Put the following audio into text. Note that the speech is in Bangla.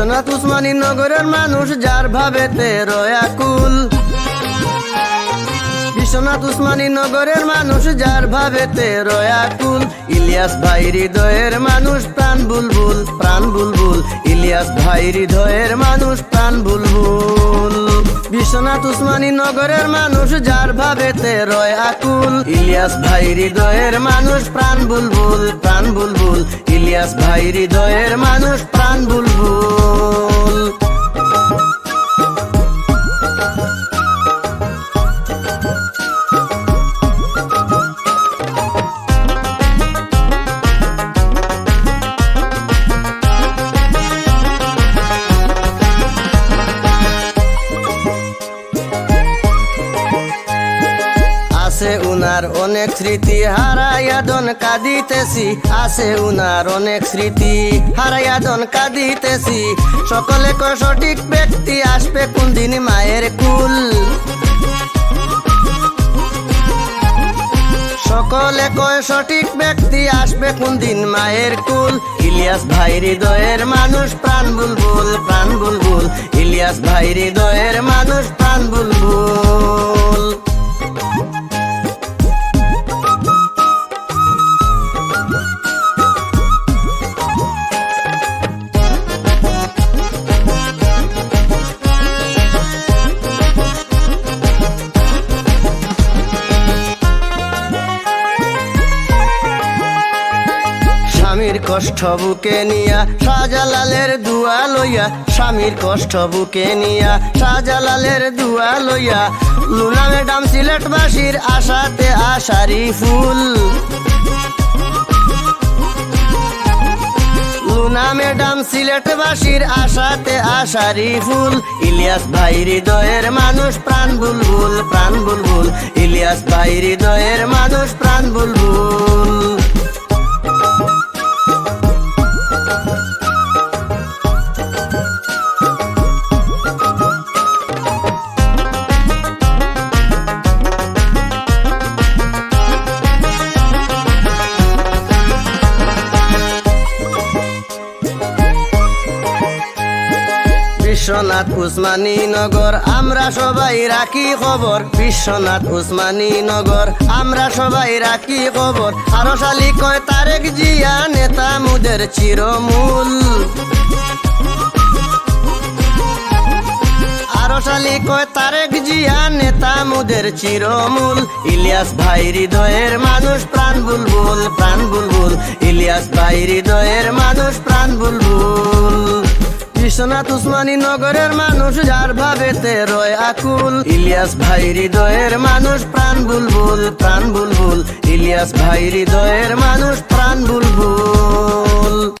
বিশ্বনাথ উসমানী নগরের মানুষ, যার ভাবে তেরয়াকুল বিশ্বনাথ উসমানী নগরের মানুষ, যার ভাবে তেরয়াকুল ইলিয়াস ভাই হৃদয়ের মানুষ, প্রাণ বুলবুল প্রাণ বুলবুল। ইলিয়াস ভাই হৃদয়ের মানুষ, প্রাণ বুলবুল। বিশ্বনাথ উসমানী নগরের মানুষ, যার ভাবেতে রয় আকুল। ইলিয়াস ভাই হৃদয়ের মানুষ, প্রাণ বুলবুল প্রাণ বুলবুল। ইলিয়াস ভাই হৃদয়ের মানুষ, প্রাণ বুলবুল। উনার অনেক স্মৃতি হারাইয়াদন কাঁদিতেছি, আছে উনার অনেক স্মৃতি হারাইয়াদন কাঁদিতেছি। সকলে কয় সঠিক ব্যক্তি আসবে কোন দিন মায়ের কুল। সকলে কয় সঠিক ব্যক্তি আসবে কোন দিন মায়ের কুল। ইলিয়াস ভাই হৃদয়ের মানুষ, প্রাণ বুলবুল প্রাণ বুলবুল। ইলিয়াস ভাই হৃদয়ের মানুষ, প্রাণ বুলবুল। স্বামীর কষ্ট বুকে নিয়া, শাহজালালের দুয়া লইয়া, স্বামীর কষ্ট বুকে নিয়া, শাহজালালের দুয়া লইয়া লুনা ম্যাডাম সিলেটবাসীর আশাতে আশারি ফুল। লুনা ম্যাডাম সিলেটবাসীর আশাতে আশারি ফুল। ইলিয়াস ভাই হৃদয়ের মানুষ, প্রাণ বুলবুল প্রাণ বুলবুল। ইলিয়াস ভাই হৃদয়ের মানুষ, প্রাণ বুলবুল। বিশ্বনাথ উসমানী নগর, আমরা সবাই রাখি খবর। বিশ্বনাথ উসমানী নগর, আমরা সবাই রাখি খবর। আরও শালি কয় তারেক জিয়া, নেতা মুদের চিরমূল। শালি কয় তারেক জিয়া, নেতা মুদের চিরমূল। ইলিয়াস ভাই হৃদয়ের মানুষ, প্রাণ বুলবুল প্রাণ বুলবুল। ইলিয়াস ভাই হৃদয়ের মানুষ, প্রাণ বুলবুল। বিশ্বনাথ উসমানী নগরের মানুষ, যার ভাবেতে রয় আকুল। ইলিয়াস ভাই হৃদয়ের মানুষ, প্রাণ বুলবুল প্রাণ বুলবুল। ইলিয়াস ভাই হৃদয়ের মানুষ, প্রাণ বুলবুল।